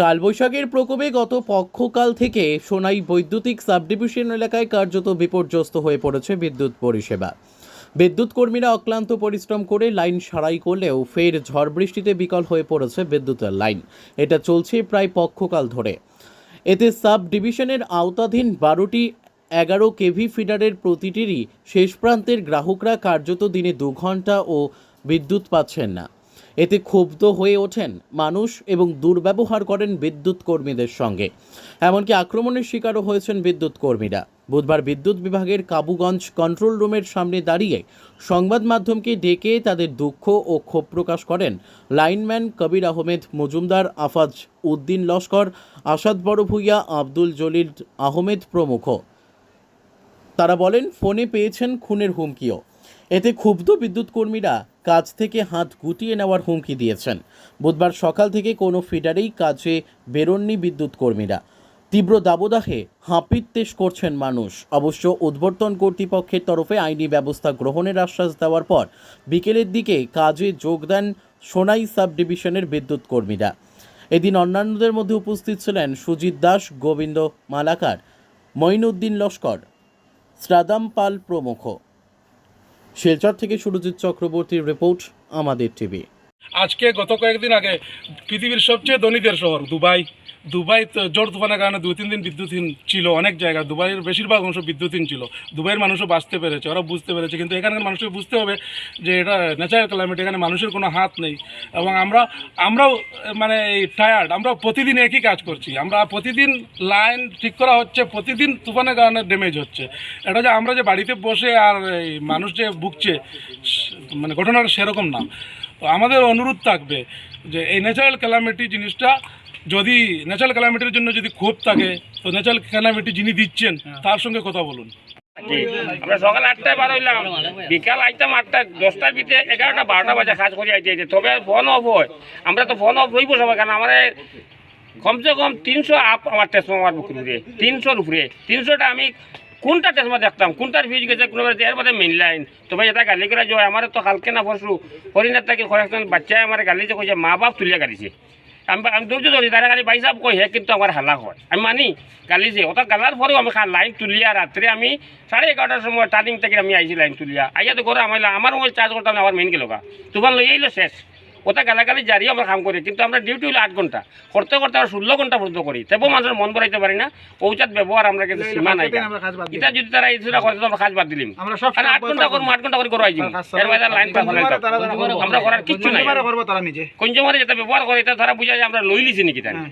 কালবৈশাখীর প্রকোপে গত পক্ষকাল থেকে সোনাই বৈদ্যুতিক সাবডিভিশন এলাকায় কার্যত বিপর্যস্ত হয়ে পড়েছে বিদ্যুৎ পরিষেবা। বিদ্যুৎ কর্মীরা অক্লান্ত পরিশ্রম করে লাইন সারাই করলেও ফের ঝড় বৃষ্টিতে বিকল হয়ে পড়েছে বিদ্যুতের লাইন। এটা চলছে প্রায় পক্ষকাল ধরে। এতে সাব ডিভিশনের আওতাধীন বারোটি এগারো কেভি ফিডারের প্রতিটিরই শেষ প্রান্তের গ্রাহকরা কার্যত দিনে দু ঘণ্টা ও বিদ্যুৎ পাচ্ছেন না। এতে ক্ষুব্ধ হয়ে ওঠেন মানুষ এবং দুর্ব্যবহার করেন বিদ্যুৎ কর্মীদের সঙ্গে। এমনকি আক্রমণের শিকারও হয়েছেন বিদ্যুৎ কর্মীরা। বুধবার বিদ্যুৎ বিভাগের কাবুগঞ্জ কন্ট্রোল রুমের সামনে দাঁড়িয়ে সংবাদ মাধ্যমকে ডেকে তাদের দুঃখ ও ক্ষোভ প্রকাশ করেন লাইনম্যান কবির আহমেদ, মজুমদার আফাজ উদ্দিন লস্কর, আসাদ বড় ভূঁইয়া আব্দুল জলিল আহমেদ প্রমুখ। তারা বলেন, ফোনে পেয়েছেন খুনের হুমকিও। এতে ক্ষুব্ধ বিদ্যুৎ কর্মীরা কাজ থেকে হাত গুটিয়ে নেওয়ার হুমকি দিয়েছেন। বুধবার সকাল থেকে কোনো ফিডারেই কাজে বেরোননি বিদ্যুৎ কর্মীরা তীব্র দাবদাহে হাঁপিত্তেশ করছেন মানুষ। অবশ্য উদ্বর্তন কর্তৃপক্ষের তরফে আইনি ব্যবস্থা গ্রহণের আশ্বাস দেওয়ার পর বিকেলের দিকে কাজে যোগ দেন সোনাই সাব ডিভিশনের বিদ্যুৎ কর্মীরা এদিন অন্যান্যদের মধ্যে উপস্থিত ছিলেন সুজিত দাস, গোবিন্দ মালাকার, মঈনুদ্দিন লস্কর, শ্রাদাম পাল প্রমুখ। শিলচর থেকে সুরজিৎ চক্রবর্তীর রিপোর্ট আমাদের টিভি। আজকে গত কয়েকদিন আগে পৃথিবীর সবচেয়ে ধনীদের শহর, দুবাই। দুবাই তো ঝড় তুফানের কারণে দুই, তিন দিন বিদ্যুৎহীন ছিল অনেক জায়গা। দুবাইয়ের বেশিরভাগ অংশ বিদ্যুৎহীন ছিল। দুবাইয়ের মানুষও বাঁচতে পেরেছে ওরা বুঝতে পেরেছে। কিন্তু এখানকার মানুষকে বুঝতে হবে যে এটা ন্যাচারাল ক্লাইমেট এখানে মানুষের কোনো হাত নেই। এবং আমরা, আমরাও মানে এই টায়ার্ড আমরা প্রতিদিন একই কাজ করছি। আমরা প্রতিদিন লাইন ঠিক করা হচ্ছে, প্রতিদিন তুফানের কারণে ড্যামেজ হচ্ছে। এটা যে আমরা যে বাড়িতে বসে আর মানুষ যে ভুগছে মানে ঘটনাটা সেরকম না। তো আমাদের অনুরোধ থাকবে যে এই ন্যাচারাল ক্যালামিটি জিনিসটা যদি ন্যাচারাল ক্যালামিটির জন্য যদি ক্ষোভ থাকে তো ন্যাচারাল ক্যালামিটি যিনি দিচ্ছেন তার সঙ্গে কথা বলুন। আমরা সকাল আটটায় বার হইলাম। বিকাল আইতাম আটটা দশটার ভিতরে এগারোটা বারোটা বাজে কাজ করে আইতে আইতে তবে ফোন অফ হয়। আমরা তো ফোন অফ রইব সবাই কারণ আমার কমসে কম তিনশো আপ আমার ট্রান্সফর্মার বুক উপরে তিনশোর উপরে। তিনশোটা আমি কোনটা ট্রান্সফর্মার দেখতাম? কোনটার ফিউজ গেছে কোনো এর মধ্যে মেন লাইন তবে এটা গালি করে যায় আমার তো কালকে না পরশু হরিণার থেকে কয়েকজন বাচ্চায় আমার গালি যে কইছে, মা বাপ তুলিয়া গালিছে আমি আমি ধৈর্য ধরি, তারা গালি ভাই সাহেব কই হে, কিন্তু আমার হালা হয়। আমি মানি, গালি যে ওটা গালার পরেও আমি খা লাইন তুলিয়া রাত্রে আমি সাড়ে এগারোটার সময় টার্নিং থেকে আমি আইছি লাইন তুলিয়া। আইয়া তো করে আমার আমার চার্জ করতাম আমার মেইন গেল তুফান লই আইলো শেষ। ওটা গালাগালি জারি আমরা কাম করি কিন্তু আমরা ডিউটি হলো আট ঘণ্টা। করতে করতে আমরা ষোলো ঘণ্টা পর্যন্ত করি। তবুও মানুষের মন বড়াইতে পারি না। পৌঁছাত ব্যবহার আমরা কিন্তু সীমা নাই এটা যদি তারা সুরা করে তো আমরা কাজ বাদ দিলাম। আমরা আর আট ঘণ্টা করব আট ঘণ্টা করে করাই আইছি এর বাইরে লাইন আমরা করার কিচ্ছু নাই। কনজিউমারে যেটা ব্যবহার করে এটা তারা বুঝা যায় আমরা লই লিছি নাকি তাই হ্যাঁ।